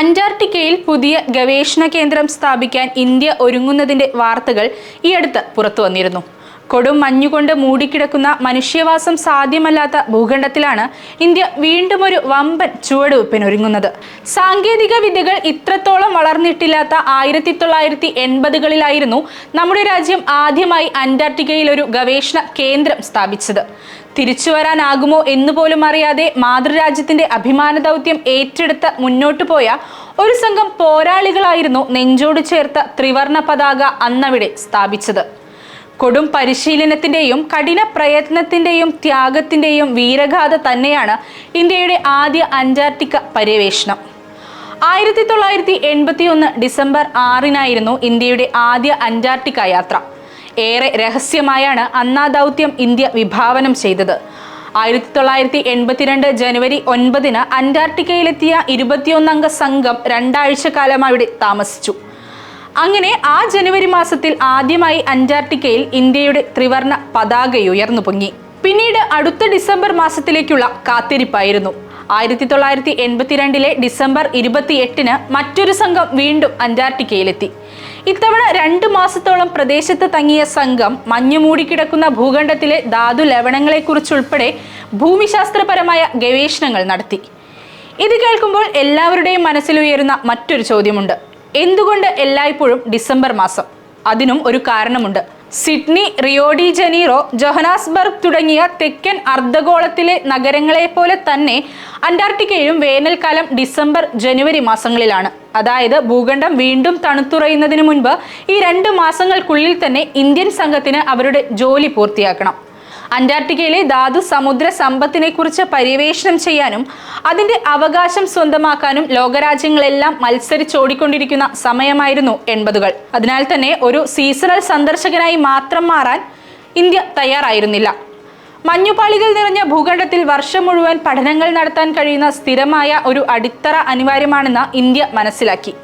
അന്റാർട്ടിക്കയിൽ പുതിയ ഗവേഷണ കേന്ദ്രം സ്ഥാപിക്കാൻ ഇന്ത്യ ഒരുങ്ങുന്നതിന്റെ വാർത്തകൾ ഈ അടുത്ത് പുറത്തു വന്നിരുന്നു. കൊടും മഞ്ഞുകൊണ്ട് മൂടിക്കിടക്കുന്ന മനുഷ്യവാസം സാധ്യമല്ലാത്ത ഭൂഖണ്ഡത്തിലാണ് ഇന്ത്യ വീണ്ടും ഒരു വമ്പൻ ചുവടുവെപ്പിനൊരുങ്ങുന്നത്. സാങ്കേതിക വിദ്യകൾ ഇത്രത്തോളം വളർന്നിട്ടില്ലാത്ത ആയിരത്തി തൊള്ളായിരത്തി എൺപതുകളിലായിരുന്നു നമ്മുടെ രാജ്യം ആദ്യമായി അന്റാർട്ടിക്കയിൽ ഒരു ഗവേഷണ കേന്ദ്രം സ്ഥാപിച്ചത്. തിരിച്ചു വരാനാകുമോ എന്ന് പോലും അറിയാതെ മാതൃരാജ്യത്തിന്റെ അഭിമാന ദൗത്യം ഏറ്റെടുത്ത് മുന്നോട്ടു പോയ ഒരു സംഘം പോരാളികളായിരുന്നു നെഞ്ചോട് ചേർത്ത ത്രിവർണ പതാക അന്നവിടെ സ്ഥാപിച്ചത്. കൊടും പരിശീലനത്തിന്റെയും കഠിന പ്രയത്നത്തിന്റെയും ത്യാഗത്തിന്റെയും വീരഗാഥ തന്നെയാണ് ഇന്ത്യയുടെ ആദ്യ അന്റാർട്ടിക്ക പര്യവേഷണം. ആയിരത്തി തൊള്ളായിരത്തി എൺപത്തി ഒന്ന് ഡിസംബർ ആറിനായിരുന്നു ഇന്ത്യയുടെ ആദ്യ അന്റാർട്ടിക്ക യാത്ര. ഏറെ രഹസ്യമായാണ് അന്നാ ദൗത്യം ഇന്ത്യ വിഭാവനം ചെയ്തത്. ആയിരത്തി തൊള്ളായിരത്തി എൺപത്തിരണ്ട് ജനുവരി ഒൻപതിന് അന്റാർട്ടിക്കയിലെത്തിയ ഇരുപത്തിയൊന്നംഗ സംഘം രണ്ടാഴ്ച കാലം അവിടെ താമസിച്ചു. അങ്ങനെ ആ ജനുവരി മാസത്തിൽ ആദ്യമായി അന്റാർട്ടിക്കയിൽ ഇന്ത്യയുടെ ത്രിവർണ പതാക ഉയർന്നു പൊങ്ങി. പിന്നീട് അടുത്ത ഡിസംബർ മാസത്തിലേക്കുള്ള കാത്തിരിപ്പായിരുന്നു. ആയിരത്തി തൊള്ളായിരത്തി എൺപത്തിരണ്ടിലെ ഡിസംബർ ഇരുപത്തിയെട്ടിന് മറ്റൊരു സംഘം വീണ്ടും അന്റാർട്ടിക്കയിലെത്തി. ഇത്തവണ രണ്ട് മാസത്തോളം പ്രദേശത്ത് തങ്ങിയ സംഘം മഞ്ഞു മൂടിക്കിടക്കുന്ന ഭൂഖണ്ഡത്തിലെ ധാതു ലവണങ്ങളെക്കുറിച്ചുൾപ്പെടെ ഭൂമിശാസ്ത്രപരമായ ഗവേഷണങ്ങൾ നടത്തി. ഇത് കേൾക്കുമ്പോൾ എല്ലാവരുടെയും മനസ്സിലുയരുന്ന മറ്റൊരു ചോദ്യമുണ്ട്. എന്തുകൊണ്ട് എല്ലായ്പ്പോഴും ഡിസംബർ മാസം? അതിനും ഒരു കാരണമുണ്ട്. സിഡ്നി റിയോഡി ജനീറോ ജൊഹനാസ്ബർഗ് തുടങ്ങിയ തെക്കൻ അർദ്ധഗോളത്തിലെ നഗരങ്ങളെ പോലെ തന്നെ അന്റാർട്ടിക്കയിലും വേനൽക്കാലം ഡിസംബർ ജനുവരി മാസങ്ങളിലാണ്. അതായത് ഭൂഖണ്ഡം വീണ്ടും തണുത്തുറയുന്നതിന് മുൻപ് ഈ രണ്ട് മാസങ്ങൾക്കുള്ളിൽ തന്നെ ഇന്ത്യൻ സംഘത്തിന് അവരുടെ ജോലി പൂർത്തിയാക്കണം. അന്റാർട്ടിക്കയിലെ ധാതു സമുദ്ര സമ്പത്തിനെ കുറിച്ച് പര്യവേഷണം ചെയ്യാനും അതിന്റെ അവകാശം സ്വന്തമാക്കാനും ലോകരാജ്യങ്ങളെല്ലാം മത്സരിച്ചോടിക്കൊണ്ടിരിക്കുന്ന സമയമായിരുന്നു എൺപതുകൾ. അതിനാൽ തന്നെ ഒരു സീസണൽ സന്ദർശകനായി മാത്രം മാറാൻ ഇന്ത്യ തയ്യാറായിരുന്നില്ല. മഞ്ഞുപാളികൾ നിറഞ്ഞ ഭൂഖണ്ഡത്തിൽ വർഷം മുഴുവൻ പഠനങ്ങൾ നടത്താൻ കഴിയുന്ന സ്ഥിരമായ ഒരു അടിത്തറ അനിവാര്യമാണെന്ന് ഇന്ത്യ മനസ്സിലാക്കി.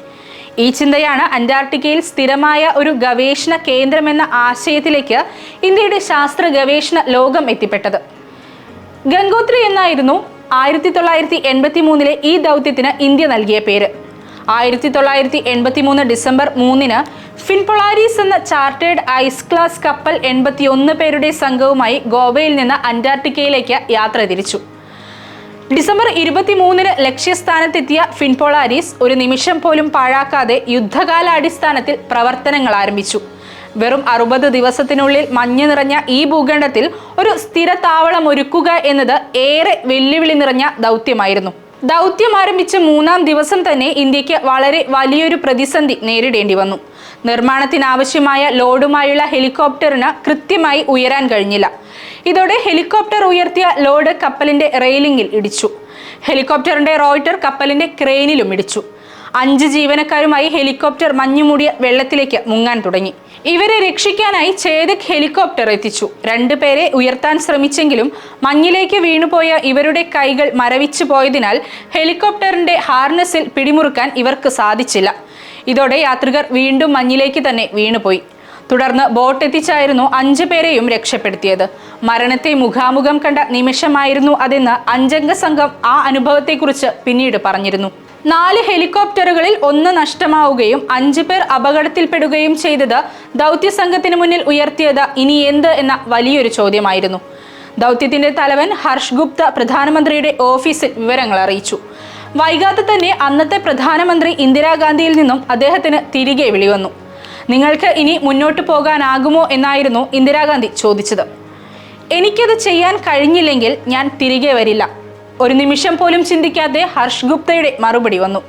ഈ ചിന്തയാണ് അന്റാർട്ടിക്കയിൽ സ്ഥിരമായ ഒരു ഗവേഷണ കേന്ദ്രമെന്ന ആശയത്തിലേക്ക് ഇന്ത്യയുടെ ശാസ്ത്ര ഗവേഷണ ലോകം എത്തിപ്പെട്ടത്. ഗംഗോത്രി എന്നായിരുന്നു ആയിരത്തി തൊള്ളായിരത്തി എൺപത്തി മൂന്നിലെ ഈ ദൗത്യത്തിന് ഇന്ത്യ നൽകിയ പേര്. ആയിരത്തി തൊള്ളായിരത്തി എൺപത്തി മൂന്ന് ഡിസംബർ മൂന്നിന് ഫിൻപൊളാരീസ് എന്ന ചാർട്ടേഡ് ഐസ് ക്ലാസ് കപ്പൽ എൺപത്തി ഒന്ന് പേരുടെ സംഘവുമായി ഗോവയിൽ നിന്ന് അന്റാർട്ടിക്കയിലേക്ക് യാത്ര തിരിച്ചു. ഡിസംബർ ഇരുപത്തിമൂന്നിന് ലക്ഷ്യസ്ഥാനത്തെത്തിയ ഫിൻപോളാരിസ് ഒരു നിമിഷം പോലും പാഴാക്കാതെ യുദ്ധകാലാടിസ്ഥാനത്തിൽ പ്രവർത്തനങ്ങൾ ആരംഭിച്ചു. വെറും അറുപത് ദിവസത്തിനുള്ളിൽ മഞ്ഞ് നിറഞ്ഞ ഈ ഭൂഖണ്ഡത്തിൽ ഒരു സ്ഥിര താവളം ഒരുക്കുക എന്നത് ഏറെ വെല്ലുവിളി നിറഞ്ഞ ദൗത്യമായിരുന്നു. ദൗത്യം ആരംഭിച്ച മൂന്നാം ദിവസം തന്നെ ഇന്ത്യയ്ക്ക് വളരെ വലിയൊരു പ്രതിസന്ധി നേരിടേണ്ടി വന്നു. നിർമ്മാണത്തിനാവശ്യമായ ലോഡുമായുള്ള ഹെലികോപ്റ്ററിന് കൃത്യമായി ഉയരാൻ കഴിഞ്ഞില്ല. ഇതോടെ ഹെലികോപ്റ്റർ ഉയർത്തിയ ലോഡ് കപ്പലിന്റെ റെയിലിംഗിൽ ഇടിച്ചു. ഹെലികോപ്റ്ററിന്റെ റോയിറ്റർ കപ്പലിന്റെ ക്രെയിനിലും ഇടിച്ചു. അഞ്ച് ജീവനക്കാരുമായി ഹെലികോപ്റ്റർ മഞ്ഞുമൂടിയ വെള്ളത്തിലേക്ക് മുങ്ങാൻ തുടങ്ങി. ഇവരെ രക്ഷിക്കാനായി ചേതക് ഹെലികോപ്റ്റർ എത്തിച്ചു. രണ്ടു പേരെ ഉയർത്താൻ ശ്രമിച്ചെങ്കിലും മഞ്ഞിലേക്ക് വീണുപോയ ഇവരുടെ കൈകൾ മരവിച്ചു പോയതിനാൽ ഹെലികോപ്റ്ററിന്റെ ഹാർനസിൽ പിടിമുറുക്കാൻ ഇവർക്ക് സാധിച്ചില്ല. ഇതോടെ യാത്രികർ വീണ്ടും മഞ്ഞിലേക്ക് തന്നെ വീണുപോയി. തുടർന്ന് ബോട്ട് എത്തിച്ചായിരുന്നു അഞ്ചു പേരെയും രക്ഷപ്പെടുത്തിയത്. മരണത്തെ മുഖാമുഖം കണ്ട നിമിഷമായിരുന്നു അതെന്ന് അഞ്ചംഗ സംഘം ആ അനുഭവത്തെക്കുറിച്ച് പിന്നീട് പറഞ്ഞിരുന്നു. നാല് ഹെലികോപ്റ്ററുകളിൽ ഒന്ന് നഷ്ടമാവുകയും അഞ്ചു പേർ അപകടത്തിൽപ്പെടുകയും ചെയ്തത് ദൗത്യസംഘത്തിന് മുന്നിൽ ഉയർത്തിയത് ഇനി എന്ത് എന്ന വലിയൊരു ചോദ്യമായിരുന്നു. ദൗത്യത്തിന്റെ തലവൻ ഹർഷ് ഗുപ്ത പ്രധാനമന്ത്രിയുടെ ഓഫീസിൽ വിവരങ്ങൾ അറിയിച്ചു. വൈകാതെ തന്നെ അന്നത്തെ പ്രധാനമന്ത്രി ഇന്ദിരാഗാന്ധിയിൽ നിന്നും അദ്ദേഹത്തിന് തിരികെ വിളിവന്നു. നിങ്ങൾക്ക് ഇനി മുന്നോട്ട് പോകാനാകുമോ എന്നായിരുന്നു ഇന്ദിരാഗാന്ധി ചോദിച്ചത്. എനിക്കത് ചെയ്യാൻ കഴിഞ്ഞില്ലെങ്കിൽ ഞാൻ തിരികെ വരില്ല. ഒരു നിമിഷം പോലും ചിന്തിക്കാതെ ഹർഷ് ഗുപ്തയുടെ മറുപടി വന്നു.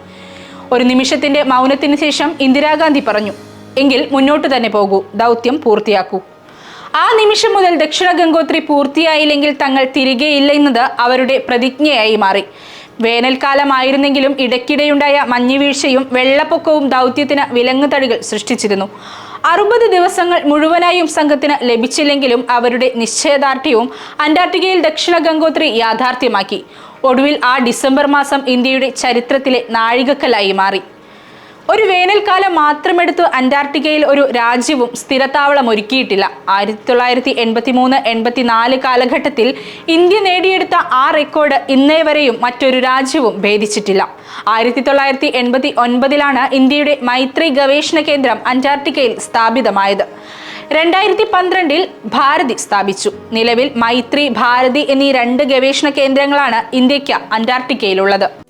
ഒരു നിമിഷത്തിന്റെ മൗനത്തിന് ശേഷം ഇന്ദിരാഗാന്ധി പറഞ്ഞു എങ്കിൽ മുന്നോട്ട് തന്നെ പോകൂ ദൗത്യം പൂർത്തിയാക്കൂ. ആ നിമിഷം മുതൽ ദക്ഷിണ ഗംഗോത്രി പൂർത്തിയായില്ലെങ്കിൽ തങ്ങൾ തിരികെ ഇല്ലെന്നത് അവരുടെ പ്രതിജ്ഞയായി മാറി. വേനൽക്കാലമായിരുന്നെങ്കിലും ഇടയ്ക്കിടെയുണ്ടായ മഞ്ഞുവീഴ്ചയും വെള്ളപ്പൊക്കവും ദൗത്യത്തിന് വിലങ്ങുതടികൾ സൃഷ്ടിച്ചിരുന്നു. അറുപത് ദിവസങ്ങൾ മുഴുവനായും സംഘത്തിന് ലഭിച്ചില്ലെങ്കിലും അവരുടെ നിശ്ചയദാർഢ്യവും അന്റാർട്ടിക്കയിൽ ദക്ഷിണ ഗംഗോത്രി യാഥാർത്ഥ്യമാക്കി. ഒടുവിൽ ആ ഡിസംബർ മാസം ഇന്ത്യയുടെ ചരിത്രത്തിലെ നാഴികക്കല്ലായി മാറി. ഒരു വേനൽക്കാലം മാത്രമെടുത്ത് അന്റാർട്ടിക്കയിൽ ഒരു രാജ്യവും സ്ഥിരത്താവളം ഒരുക്കിയിട്ടില്ല. ആയിരത്തി തൊള്ളായിരത്തി എൺപത്തി മൂന്ന് എൺപത്തിനാല് കാലഘട്ടത്തിൽ ഇന്ത്യ നേടിയെടുത്ത ആ റെക്കോർഡ് ഇന്നേ വരെയും മറ്റൊരു രാജ്യവും ഭേദിച്ചിട്ടില്ല. ആയിരത്തി തൊള്ളായിരത്തി എൺപത്തി ഒൻപതിലാണ് ഇന്ത്യയുടെ മൈത്രി ഗവേഷണ കേന്ദ്രം അന്റാർട്ടിക്കയിൽ സ്ഥാപിതമായത്. രണ്ടായിരത്തി പന്ത്രണ്ടിൽ ഭാരതി സ്ഥാപിച്ചു. നിലവിൽ മൈത്രി ഭാരതി എന്നീ രണ്ട് ഗവേഷണ കേന്ദ്രങ്ങളാണ് ഇന്ത്യയ്ക്ക് അന്റാർട്ടിക്കയിലുള്ളത്.